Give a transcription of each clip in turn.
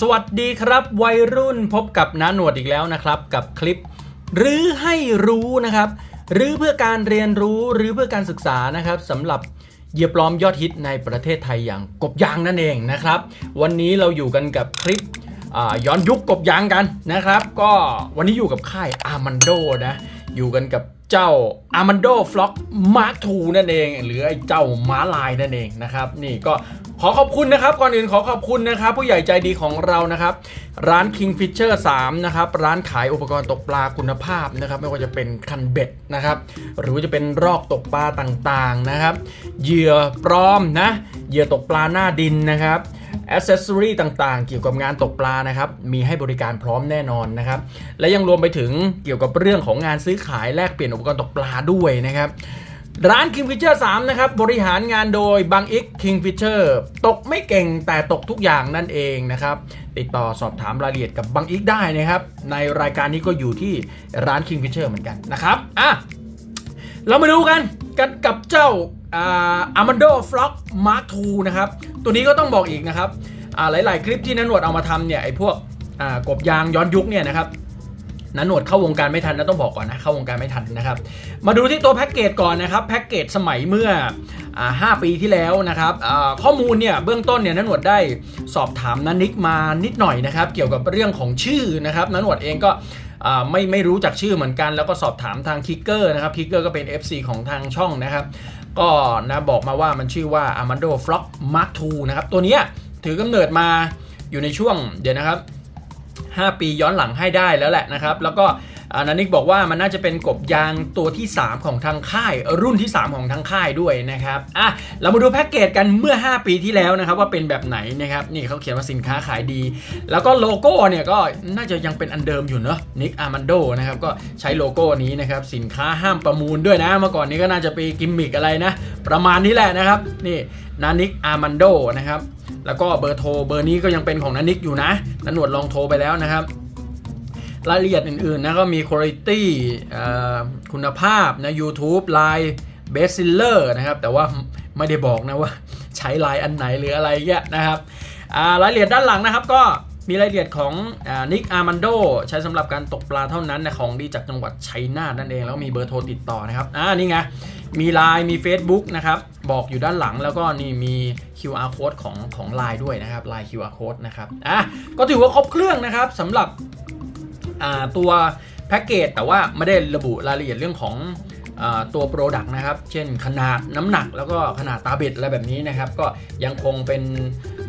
สวัสดีครับวัยรุ่นพบกับน้าหนวดอีกแล้วนะครับ กับคลิปหรือให้รู้นะครับหรือเพื่อการเรียนรู้หรือเพื่อการศึกษานะครับสำหรับเหยียบล้อมยอดฮิตในประเทศไทยอย่างกบยางนั่นเองนะครับ วันนี้เราอยู่กันกับคลิปย้อนยุคกบยางกันนะครับ ก็วันนี้อยู่กับค่ายอาร์มันโดนะอยู่กันกับเจ้าอาร์มันโดฟล็อกมาร์ทูนั่นเอง หรือไอ้เจ้าม้าลายนั่นเองนะครับ นี่ก็ ขอขอบคุณนะครับ ก่อนอื่นขอขอบคุณนะครับ ผู้ใหญ่ใจดีของเรานะครับ ร้าน Kingfisher 3นะครับ ร้านขายอุปกรณ์ตกปลาคุณภาพนะครับ ไม่ว่าจะเป็นคันเบ็ดนะครับ หรือว่าจะเป็นรอกตกปลาต่างๆนะครับ เหยื่อปลอมนะ เหยื่อตกปลาหน้าดินนะครับอ c เซสซอรีต่างๆ เกี่ยวกับงานตกปลานะครับ มีให้บริการพร้อมแน่นอนนะครับ และยังรวมไปถึงเกี่ยวกับเรื่องของงานซื้อขายแลกเปลี่ยนอุปกรณ์ตกปลาด้วยนะครับ ร้าน Kingfisher 3นะครับ บริหารงานโดยบางอิก Kingfisher ตกไม่เก่งแต่ตกทุกอย่างนั่นเองนะครับ ติดต่อสอบถามรายละเอียดกับบางอิกได้นะครับ ในรายการนี้ก็อยู่ที่ร้าน Kingfisher เหมือนกันนะครับ อะ เรามาดูกันกันกับเจ้าอาร์มันโดฟล็อกมาร์คทูนะครับ ตัวนี้ก็ต้องบอกอีกนะครับหลาย ๆ คลิปที่นันวดเอามาทำเนี่ยไอ้พวกกบยางย้อนยุคเนี่ยนะครับ นันหนวดเข้าวงการไม่ทันนะต้องบอกก่อนนะเข้าวงการไม่ทันนะครับ มาดูที่ตัวแพ็กเกจก่อนนะครับแพ็กเกจสมัยเมื่ออ่าปีที่แล้วนะครับข้อมูลเนี่ยเบื้องต้นเนี่ยนันหนวดได้สอบถามนันนิกมานิดหน่อยนะครับ เกี่ยวกับเรื่องของชื่อนะครับนันหนวดเองก็ไม่ไม่รู้จักชื่อเหมือนกัน แล้วก็สอบถามทางคิกเกอร์นะครับคิกเกอร์ก็เป็น FC ของทางช่องนะครับก็นะบอกมาว่ามันชื่อว่า Armando Flock Mark II นะครับตัวนี้ถือกำเนิดมาอยู่ในช่วงเดี๋ยวนะครับ 5 ปีย้อนหลังให้ได้แล้วแหละนะครับ แล้วก็นานิกบอกว่ามันน่าจะเป็นกบยางตัวที่ 3 ของทางค่าย รุ่นที่ 3 ของทางค่ายด้วยนะครับอะเรามาดูแพ็กเกจกันเมื่อ 5 ปีที่แล้วนะครับ ว่าเป็นแบบไหนนะครับนี่เขาเขียนว่าสินค้าขายดี แล้วก็โลโก้เนี่ยก็น่าจะยังเป็นอันเดิมอยู่เนอะนิกอาร์มันโดนะครับก็ใช้โลโก้นี้นะครับสินค้าห้ามประมูลด้วยนะ เมื่อก่อนนี้ก็น่าจะไปกิมมิกอะไรนะ ประมาณนี้แหละนะครับนี่นานิกอาร์มันโดนะครับ แล้วก็เบอร์โทรเบอร์นี้ก็ยังเป็นของนันิกอยู่นะนันหนวดลองโทรไปแล้วนะครับ รายละเอียดอื่นๆนะก็มีคุณภาพคุณภาพนะ YouTube ไลน์ Best Seller นะครับ แต่ว่าไม่ได้บอกนะว่าใช้ไลน์อันไหนหรืออะไรเงี้ยนะครับรายละเอียดด้านหลังนะครับก็ มีรายละเอียดของนิกอาร์มันโดใช้สำหรับการตกปลาเท่านั้นนะของดีจากจังหวัดชัยนาทนั่นเอง แล้วมีเบอร์โทรติดต่อนะครับอ่านี่ไง มีไลน์มี Facebook นะครับ บอกอยู่ด้านหลังแล้วก็นี่มี QR code ของของ Line ด้วยนะครับ Line QR code นะครับอะก็ถือว่าครบเครื่องนะครับสำหรับตัวแพ็กเกจแต่ว่าไม่ได้ระบุรายละเอียดเรื่องของ ตัวโปรดักต์นะครับ เช่นขนาดน้ำหนักแล้วก็ขนาดตาเบ็ดอะไรแบบนี้นะครับ ก็ยังคงเป็น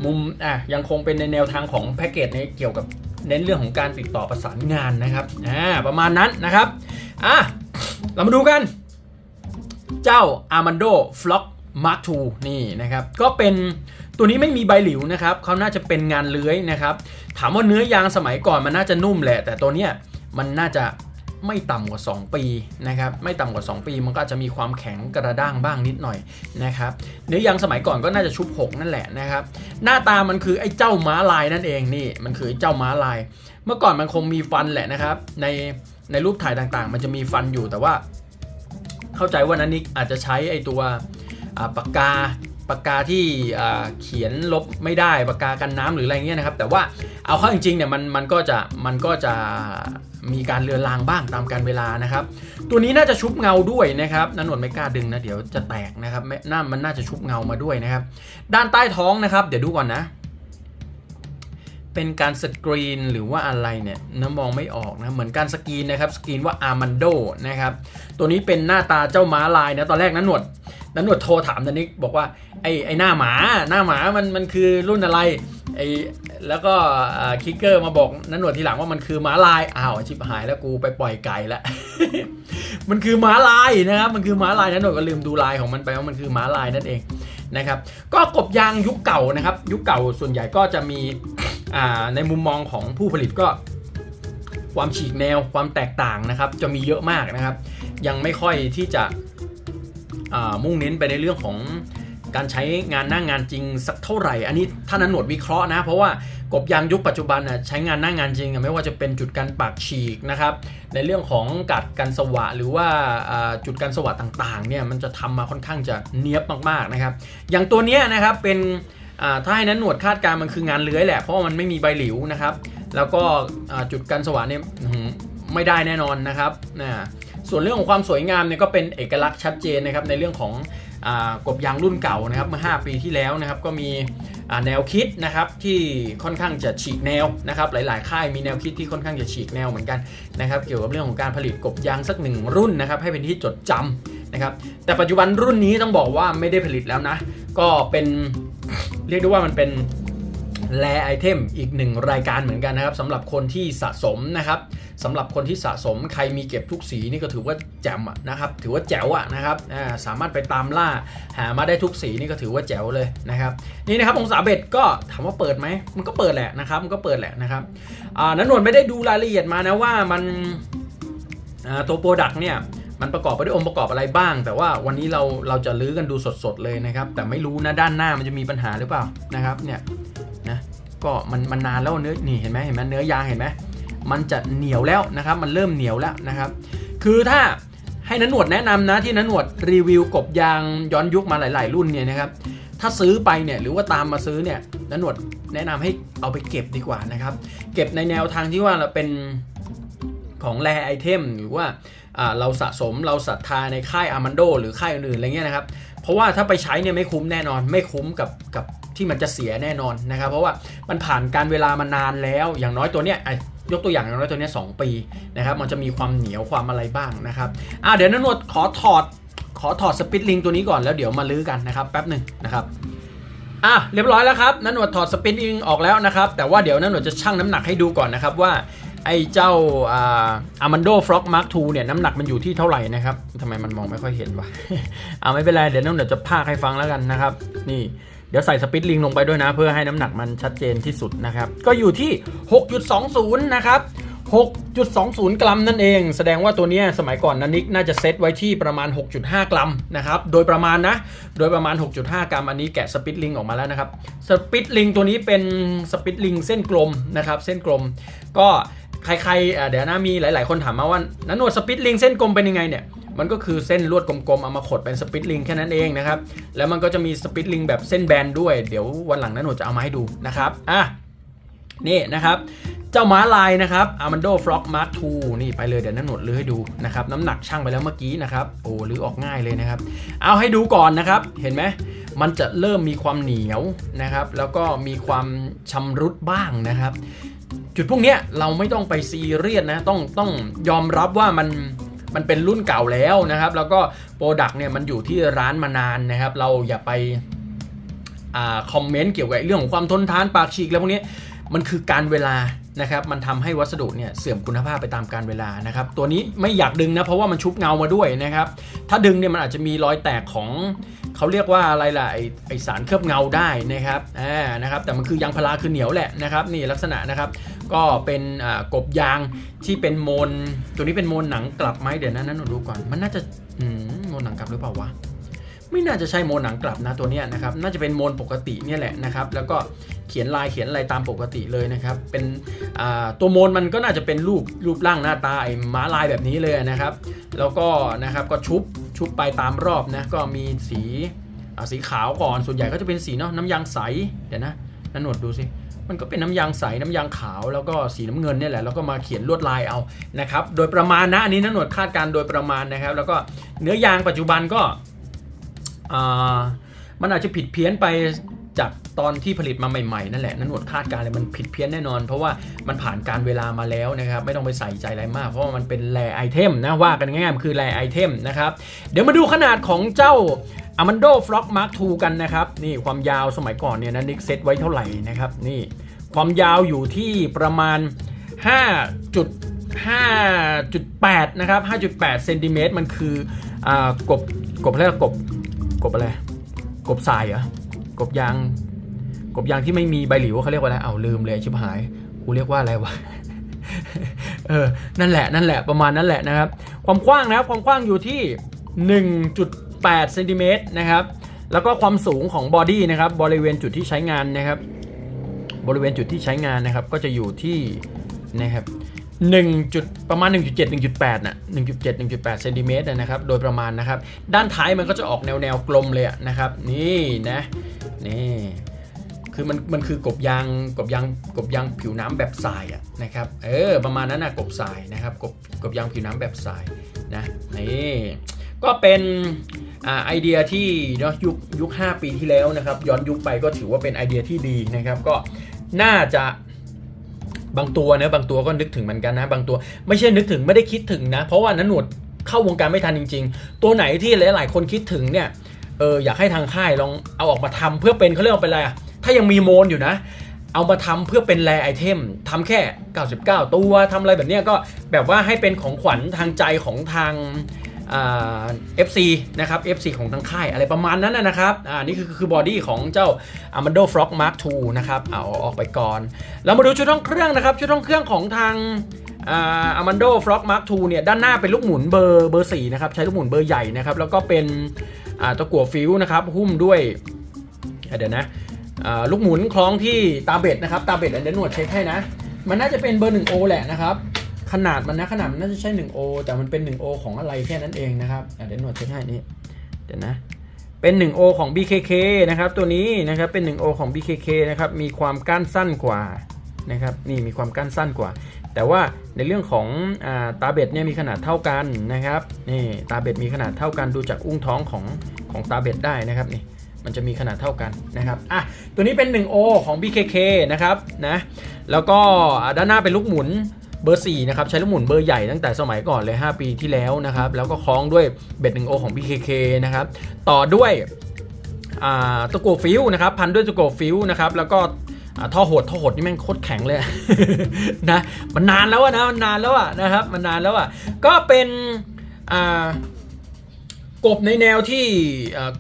มุมอะยังคงเป็นในแนวทางของแพ็กเกจในเกี่ยวกับเน้นเรื่องของการติดต่อประสานงานนะครับอ่าประมาณนั้นนะครับอะเรามาดูกัน เจ้า Armando Flock Mark II นี่นะครับ ก็เป็นตัวนี้ไม่มีใบหลิวนะครับเขาน่าจะเป็นงานเลื้อยนะครับ ถามว่าเนื้อยางสมัยก่อนมันน่าจะนุ่มแหละ แต่ตัวเนี้ยมันน่าจะ ไม่ต่ำกว่า 2 ปีนะครับไม่ต่ำกว่า 2 ปีมันก็อาจจะมีความแข็งกระด้างบ้างนิดหน่อยนะครับเนื้อยางสมัยก่อนก็น่าจะชุบหกนั่นแหละนะครับหน้าตามันคือไอ้เจ้าม้าลายนั่นเองนี่มันคือไอ้เจ้าม้าลาย เมื่อก่อนมันคงมีฟันแหละนะครับในในรูปถ่ายต่างๆ มันจะมีฟันอยู่แต่ว่า เข้าใจว่านันนิกอาจจะใช้ไอ้ตัวปากกาปากกาที่เขียนลบไม่ได้ปากกากันน้ำหรืออะไรเงี้ยนะครับ แต่ว่าเอาเข้าจริงๆเนี่ยมันมันก็จะมันก็จะ มีการเลือนลางบ้างตามการเวลานะครับ ตัวนี้น่าจะชุบเงาด้วยนะครับนันหนวดไม่กล้าดึงนะเดี๋ยวจะแตกนะครับไม่น่ามันน่าจะชุบเงามาด้วยนะครับ ด้านใต้ท้องนะครับ เดี๋ยวดูก่อนนะ เป็นการสกรีนหรือว่าอะไรเนี่ยน้ำมองไม่ออกนะเหมือนการสกรีนนะครับสกรีนว่าอาร์มันโดนะครับตัวนี้เป็นหน้าตาเจ้าม้าลายนะตอนแรกนั้นหนวดนั้นหนวดโทรถามนันนิกบอกว่าไอ้ไอ้หน้าหมาหน้าหมามันมันคือรุ่นอะไรไอ้แล้วก็คิกเกอร์มาบอกนั้นหนวดทีหลังว่ามันคือม้าลายอ้าวชิบหายแล้วกูไปปล่อยไก่ละมันคือม้าลายนะครับมันคือม้าลายนั้นหนวดก็ลืมดูลายของมันไปว่ามันคือม้าลายนั่นเองนะครับก็กบยางยุคเก่านะครับ ยุคเก่าส่วนใหญ่ก็จะมี ในมุมมองของผู้ผลิตก็ความฉีกแนวความแตกต่างนะครับ จะมีเยอะมากนะครับ ยังไม่ค่อยที่จะมุ่งเน้นไปในเรื่องของการใช้งานหน้างงานจริงสักเท่าไหร่ อันนี้ท่านนหนวดวิเคราะห์นะ เพราะว่ากบยางยุคปัจจุบันน่ะใช้งานหน้างงานจริง ไม่ว่าจะเป็นจุดการปากฉีกนะครับ ในเรื่องของกัดกันสวะหรือว่าจุดการสวะต่างๆเนี่ยมันจะทำมาค่อนข้างจะเนี้ยบมากๆนะครับ อย่างตัวเนี้ยนะครับเป็น ถ้าให้นั้นหนวดคาดการ์มันคืองานเลื้อยแหละเพราะว่ามันไม่มีใบหลิวนะครับ แล้วก็จุดกันสว่านเนี่ยไม่ได้แน่นอนนะครับนะส่วนเรื่องของความสวยงามเนี่ยก็เป็นเอกลักษณ์ชัดเจนนะครับในเรื่องของอกบยางรุ่นเก่านะครับเมื่อ 5 ปีที่แล้วนะครับก็มีแนวคิดนะครับที่ค่อนข้างจะฉีกแนวนะครับหลาย ๆ ค่ายมีแนวคิดที่ค่อนข้างจะฉีกแนวเหมือนกันนะครับเกี่ยวกับเรื่องของการผลิตกบยางสักหนึ่งรุ่นนะครับให้เป็นที่จดจำนะครับแต่ปัจจุบันรุ่นนี้ต้องบอกว่าไม่ได้ผลิตแล้วนะก็เป็น เรียกได้ว่ามันเป็นแลไอเทมอีกหนึ่งรายการเหมือนกันนะครับสำหรับคนที่สะสมนะครับสำหรับคนที่สะสมใครมีเก็บทุกสีนี่ก็ถือว่าแจ่มนะครับ ถือว่าแจ๋วอะนะครับสามารถไปตามล่าหามาได้ทุกสีนี่ก็ถือว่าแจ๋วเลยนะครับ นี่นะครับองศาเบ็ดก็ถามว่าเปิดไหมมันก็เปิดแหละนะครับ มันก็เปิดแหละนะครับนันนวลไม่ได้ดูรายละเอียดมานะว่ามันตัวโปรดักต์เนี่ย มันประกอบไปด้วยองค์ประกอบอะไรบ้าง แต่ว่าวันนี้เราเราจะลื้อกันดูสดๆเลยนะครับ แต่ไม่รู้นะด้านหน้ามันจะมีปัญหาหรือเปล่านะครับเนี่ยนะก็มันมันนานแล้วเนื้อนี่เห็นไหมเห็นไหมเนื้อยางเห็นไหมมันจะเหนียวแล้วนะครับ มันเริ่มเหนียวแล้วนะครับ คือถ้าให้นันหนวดแนะนำนะที่นันหนวดรีวิวกบยางย้อนยุคมาหลาย ๆ รุ่นเนี่ยนะครับถ้าซื้อไปเนี่ยหรือว่าตามมาซื้อเนี่ยนันหนวดแนะนำให้เอาไปเก็บดีกว่านะครับ เก็บในแนวทางที่ว่าเราเป็นของแรไอเทมหรือว่า เราสะสมเราศรัทธาในค่ายอามันโดหรือค่ายอื่นๆอะไรเงี้ยนะครับเพราะว่าถ้าไปใช้เนี่ยไม่คุ้มแน่นอน ไม่คุ้มกับกับที่มันจะเสียแน่นอนนะครับ เพราะว่ามันผ่านการเวลามานานแล้วอย่างน้อยตัวเนี้ยอะยกตัวอย่างอย่างน้อยตัวเนี้ยสองปีนะครับมันจะมีความเหนียวความอะไรบ้างนะครับอะเดี๋ยวนันนวดขอถอดขอถอดสปิตลิงตัวนี้ก่อนแล้วเดี๋ยวมาลื้อกันนะครับแป๊บหนึ่งนะครับอะเรียบร้อยแล้วครับนันนวดถอดสปิตลิงออกแล้วนะครับ แต่ว่าเดี๋ยวนันนวดจะชั่งน้ำหนักให้ดูก่อนนะครับว่า ไอ้เจ้าอามันโดฟล็อกมาร์คทูเนี่ยน้ำหนักมันอยู่ที่เท่าไหร่นะครับทำไมมันมองไม่ค่อยเห็นวะเอาไม่เป็นไรเดี๋ยวน้องเดี๋ยวจะพากให้ฟังแล้วกันนะครับ นี่เดี๋ยวใส่สปิตลิงลงไปด้วยนะ เพื่อให้น้ำหนักมันชัดเจนที่สุดนะครับ ก็อยู่ที่ 6.20 นะครับ 6.20 กรัมนั่นเอง แสดงว่าตัวนี้สมัยก่อนนันนิกน่าจะเซตไว้ที่ประมาณ 6.5 กรัมนะครับ โดยประมาณนะ โดยประมาณ 6.5 กรัม อันนี้แกะสปิตลิงออกมาแล้วนะครับ สปิตลิงตัวนี้เป็นสปิตลิงเส้นกลมนะครับ เส้นกลม ก็ ใครๆเดี๋ยวนะมีหลาย ๆ คนถามมาว่านันโนดสปิตลิงเส้นกลมเป็นยังไงเนี่ยมันก็คือเส้นลวดกลมๆ เอามาขดเป็นสปิตลิงแค่นั้นเองนะครับ แล้วมันก็จะมีสปิตลิงแบบเส้นแบนด้วย เดี๋ยววันหลังนันโนดจะเอามาให้ดูนะครับ อะ นี่นะครับ เจ้าม้าลายนะครับ Armando Flock Mark II นี่ไปเลยเดี๋ยวนันโนดลื้อให้ดูนะครับ น้ำหนักช่างไปแล้วเมื่อกี้นะครับ โอ้ลื้อออกง่ายเลยนะครับ เอาให้ดูก่อนนะครับ เห็นไหมมันจะเริ่มมีความเหนียวนะครับ แล้วก็มีความชำรุดบ้างนะครับ จุดพวกเนี้ยเราไม่ต้องไปซีเรียสนะต้องต้องยอมรับว่ามันมันเป็นรุ่นเก่าแล้วนะครับ แล้วก็โปรดักต์เนี่ยมันอยู่ที่ร้านมานานนะครับ เราอย่าไปอ่าคอมเมนต์เกี่ยวกับเรื่องของความทนทานปากฉีกแล้วพวกนี้มันคือการเวลานะครับ มันทำให้วัสดุเนี่ยเสื่อมคุณภาพไปตามการเวลานะครับ ตัวนี้ไม่อยากดึงนะเพราะว่ามันชุบเงามาด้วยนะครับ ถ้าดึงเนี่ยมันอาจจะมีรอยแตกของเขาเรียกว่าอะไรล่ะไอไอสารเคลือบเงาได้นะครับอ่านะครับ แต่มันคือยางพาราคือเหนียวแหละนะครับ นี่ลักษณะนะครับ ก็เป็นกบยางที่เป็นโมน ตัวนี้เป็นโมนหนังกลับไหมเดี๋ยวนะนั้นดูก่อน มันน่าจะโมนหนังกลับหรือเปล่าวะไม่น่าจะใช่โมนหนังกลับนะตัวนี้นะครับน่าจะเป็นโมนปกติเนี่ยแหละนะครับแล้วก็เขียนลายเขียนอะไรตามปกติเลยนะครับเป็นตัวโมนมันก็น่าจะเป็นรูปรูปร่างหน้าตาไอ้ม้าลายแบบนี้เลยนะครับ แล้วก็นะครับก็ชุบชุบไปตามรอบนะก็มีสีสีขาวก่อนส่วนใหญ่ก็จะเป็นสีเนาะน้ำยางใสเดี๋ยวนะนันหนวดดูสิ มันก็เป็นน้ำยางใสน้ำยางขาวแล้วก็สีน้ำเงินเนี่ยแหละแล้วก็มาเขียนลวดลายเอานะครับโดยประมาณนะอันนี้นันหนวดคาดการโดยประมาณนะครับ แล้วก็เนื้อยางปัจจุบันก็มันอาจจะผิดเพี้ยนไปจากตอนที่ผลิตมาใหม่ๆนั่นแหละนันหนวดคาดการณ์เลยมันผิดเพี้ยนแน่นอน เพราะว่ามันผ่านการเวลามาแล้วนะครับ ไม่ต้องไปใส่ใจอะไรมาก เพราะว่ามันเป็นแรไอเทมนะว่ากันง่ายๆมันคือแรไอเทมนะครับ เดี๋ยวมาดูขนาดของเจ้า Amando Flock Mark II กันนะครับ นี่ความยาวสมัยก่อนเนี่ยนะนิกเซตไว้เท่าไหร่นะครับ นี่ความยาวอยู่ที่ประมาณ 5.5.8 นะครับ 5.8 เซนติเมตรมันคืออ่ากบกบอะไรกบกบอะไร กบทรายเหรอกบยาง กบยางที่ไม่มีใบหลิวเขาเรียกว่าอะไรเอาลืมเลยชิบหายกูเรียกว่าอะไรวะเออนั่นแหละนั่นแหละประมาณนั้นแหละนะครับ ความกว้างนะครับความกว้างอยู่ที่ 1.8เซนติเมตรนะครับ แล้วก็ความสูงของบอดี้นะครับ บริเวณจุดที่ใช้งานนะครับ บริเวณจุดที่ใช้งานนะครับ ก็จะอยู่ที่นะครับ1จุดประมาณ 1.7 1.8 น่ะ 1.7 1.8เซนติเมตรนะครับ โดยประมาณนะครับ ด้านท้ายมันก็จะออกแนวแนวกลมเลยนะครับ นี่นะ นี่ คือมันมันคือกบยางกบยางกบยางผิวน้ำแบบทรายอะนะครับ เออ ประมาณนั้นนะกบทรายนะครับ กบกบยางผิวน้ำแบบทรายนะ นี่ ก็เป็น ไอเดียที่เนาะยุคยุค 5 ปีที่แล้วนะครับ ย้อนยุคไปก็ถือว่าเป็นไอเดียที่ดีนะครับ ก็น่าจะบางตัวนะบางตัวก็นึกถึงเหมือนกันนะ บางตัวไม่ใช่นึกถึงไม่ได้คิดถึงนะ เพราะว่านั้นหนวดเข้าวงการไม่ทันจริง ๆ ตัวไหนที่หลาย ๆ คนคิดถึงเนี่ยเอออยากให้ทางค่ายลองเอาออกมาทำเพื่อเป็นเขาเรียกว่าเป็นอะไรอะถ้ายังมีโมนอยู่นะ เอามาทำเพื่อเป็นแรไอเทมทำแค่ 99 ตัวทำอะไรแบบเนี้ยก็แบบว่าให้เป็นของขวัญทางใจของทาง อ่า FC นะครับ FC ของทางค่ายอะไรประมาณนั้นนะครับอ่านี่คือคือบอดี้ของเจ้า a m a n d o Frog Mark II นะครับเอาออกไปก่อน เรามาดูชุดห้องเครื่องนะครับ ชุดห้องเครื่องของทางอา Armando Frog Mark II เนี่ยด้านหน้าเป็นลูกหมุนเบอร์เบอร์4นะครับใช้ลูกหมุนเบอร์ใหญ่นะครับแล้วก็เป็นตะกั่วฟิวนะครับหุ้มด้วยเดี๋ยวนะลูกหมุนคล้องที่ตาเบ็ดนะครับตาเบ็ดอันเดนหนวดเช็คให้นะ มันน่าจะเป็นเบอร์ 1O แหละนะครับ ขนาดมันนะขนาดมันน่าจะใช่ 1O แต่มันเป็น 1O ของอะไรแค่นั้นเองนะครับอะเดนหนวดเช็คให้นี่เดี๋ยวนะเป็น 1O ของ BKK นะครับตัวนี้นะครับเป็น 1O ของ BKK นะครับมีความก้านสั้นกว่านะครับนี่มีความก้านสั้นกว่า แต่ว่าในเรื่องของอตาเบ็ดเนี่ยมีขนาดเท่ากันนะครับนี่ตาเบ็ดมีขนาดเท่ากันดูจากอุ้งท้องของของตาเบ็ดได้นะครับนี่มันจะมีขนาดเท่ากันนะครับ อะ ตัวนี้เป็น 1O ของ BKK นะครับ นะ แล้วก็ด้านหน้าเป็นลูกหมุน เบอร์4นะครับใช้ลูกหมุนเบอร์ใหญ่ตั้งแต่สมัยก่อนเลย 5 ปีที่แล้วนะครับ แล้วก็คล้องด้วยเบ็ด 1O ของ BKK นะครับ ต่อด้วยตะโกฟิวนะครับ พันด้วยตะโกฟิวนะครับ แล้วก็ท่อหดท่อหดนี่แม่งโคตรแข็งเลยนะมันนานแล้วนะมันนานแล้วอะนะครับมันนานแล้วอะก็เป็นกบในแนวที่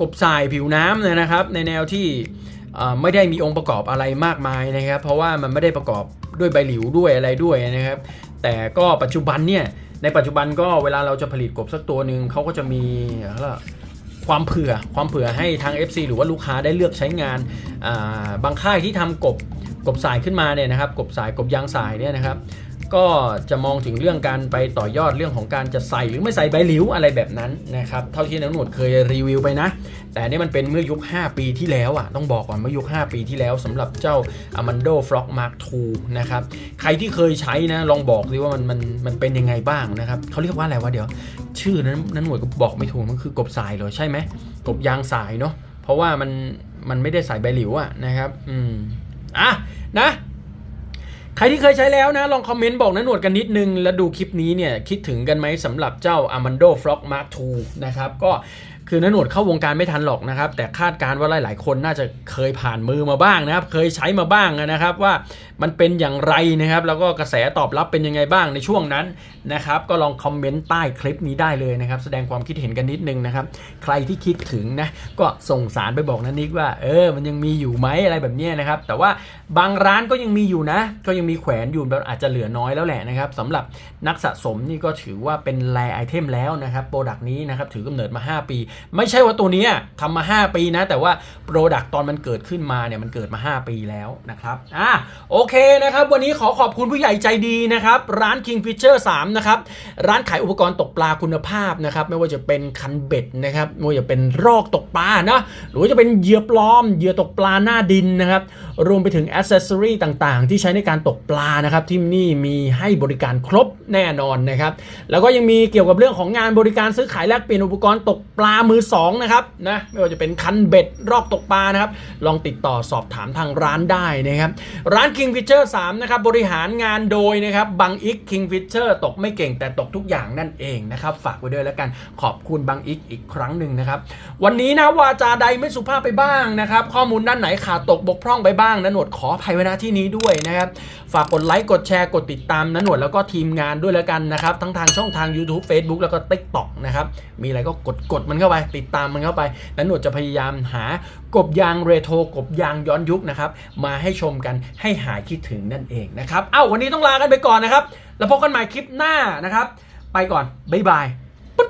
กบทรายผิวน้ำนะครับ ในแนวที่ไม่ได้มีองค์ประกอบอะไรมากมายนะครับ เพราะว่ามันไม่ได้ประกอบ ด้วยใบหลิวด้วยอะไรด้วยนะครับ แต่ก็ปัจจุบันเนี่ยในปัจจุบันก็เวลาเราจะผลิตกบสักตัวหนึ่งเขาก็จะมีเขาเรียกว่าความเผื่อความเผื่อให้ทาง FC หรือว่าลูกค้าได้เลือกใช้งานาบางค่ายที่ทำกบกบสายขึ้นมาเนี่ยนะครับ กบสายกบยางสายเนี่ยนะครับ ก็จะมองถึงเรื่องการไปต่อยอดเรื่องของการจะใส่หรือไม่ใส่ใบหลิวอะไรแบบนั้นนะครับเท่าที่น้ำหนวดเคยรีวิวไปนะ แต่นี่มันเป็นเมื่อยุค 5 ปีที่แล้วอะต้องบอกก่อนเมื่อยุค 5 ปีที่แล้วสำหรับเจ้า Amando Frog Mark II นะครับใครที่เคยใช้นะลองบอกสิว่ามันมันมันเป็นยังไงบ้างนะครับเขาเรียกว่าอะไรวะเดี๋ยว ชื่อนั้นนั้นหนวยก็บอกไม่ถูกมันคือกบสายเหรอใช่ไหมกบยางสายเนาะเพราะว่ามันมันไม่ได้ใส่ใบหลิวอะนะครับอืมอะนะ ใครที่เคยใช้แล้วนะ ลองคอมเมนต์บอกนะหนวดกันนิดนึง แล้วดูคลิปนี้เนี่ย คิดถึงกันไหมสำหรับเจ้า Armando Frog Mark II นะครับ ก็ คือนะหนวดเข้าวงการไม่ทันหรอกนะครับ แต่คาดการณ์ว่าหลายๆ คนน่าจะเคยผ่านมือมาบ้างนะครับ เคยใช้มาบ้างนะครับว่ามันเป็นอย่างไรนะครับ แล้วก็กระแสตอบรับเป็นยังไงบ้างในช่วงนั้นนะครับ ก็ลองคอมเมนต์ใต้คลิปนี้ได้เลยนะครับ แสดงความคิดเห็นกันนิดนึงนะครับ ใครที่คิดถึงนะก็ส่งสารไปบอกนันนิกว่า เออ มันยังมีอยู่ไหมอะไรแบบนี้นะครับ แต่ว่าบางร้านก็ยังมีอยู่นะ ก็ยังมีแขวนอยู่แบบอาจจะเหลือน้อยแล้วแหละนะครับสำหรับนักสะสมนี่ก็ถือว่าเป็นแรไอเทมแล้วนะครับโปรดักต์นี้นะครับถือกำเนิดมา 5 ปีไม่ใช่ว่าตัวนี้ทำมา 5 ปีนะ แต่ว่าโปรดักต์ตอนมันเกิดขึ้นมาเนี่ยมันเกิดมา 5 ปีแล้วนะครับอะโอเคนะครับ วันนี้ขอขอบคุณผู้ใหญ่ใจดีนะครับ ร้าน King Fisher 3นะครับร้านขายอุปกรณ์ตกปลาคุณภาพนะครับไม่ว่าจะเป็นคันเบ็ดนะครับไม่ว่าจะเป็นรอกตกปลานะหรือว่าจะเป็นเหยื่อปลอมเหยื่อตกปลาหน้าดินนะครับรวมไปถึงอ c เซสซอรีต่างๆ ที่ใช้ในการตกปลานะครับที่นี่มีให้บริการครบแน่นอนนะครับแล้วก็ยังมีเกี่ยวกับเรื่องของงานบริการซื้อขายแลกเปลี่ยนอุปกรณ์ตกปลามือสองนะครับนะไม่ว่าจะเป็นคันเบ็ดรอกตกปลานะครับ ลองติดต่อสอบถามทางร้านได้นะครับ ร้าน King Fisher 3นะครับบริหารงานโดยนะครับบังอิก King Fisher ตกไม่เก่งแต่ตกทุกอย่างนั่นเองนะครับ ฝากไว้ด้วยแล้วกันขอบคุณบังอิกอีกครั้งหนึ่งนะครับ วันนี้นะวาจาใดไม่สุภาพไปบ้างนะครับ ข้อมูลด้านไหนขาดตกบกพร่องไปบ้างนะหนวดขออภัยไว้ณที่นี้ด้วยนะครับ ฝากกดไลค์กดแชร์กดติดตามนะหนวดแล้วก็ทีมงานด้วยแล้วกันนะครับทั้งทางช่องทาง YouTube Facebook แล้วก็ TikTok นะครับมีอะไรก็กดกดมันเข้าไปไปติดตามมันเข้าไป แล้วหนวดจะพยายามหากบยางเรโทรกบยางย้อนยุคนะครับมาให้ชมกันให้หายคิดถึงนั่นเองนะครับเอ้าวันนี้ต้องลากันไปก่อนนะครับ แล้วพบกันใหม่คลิปหน้านะครับ ไปก่อนบ๊ายบายปุ๊บ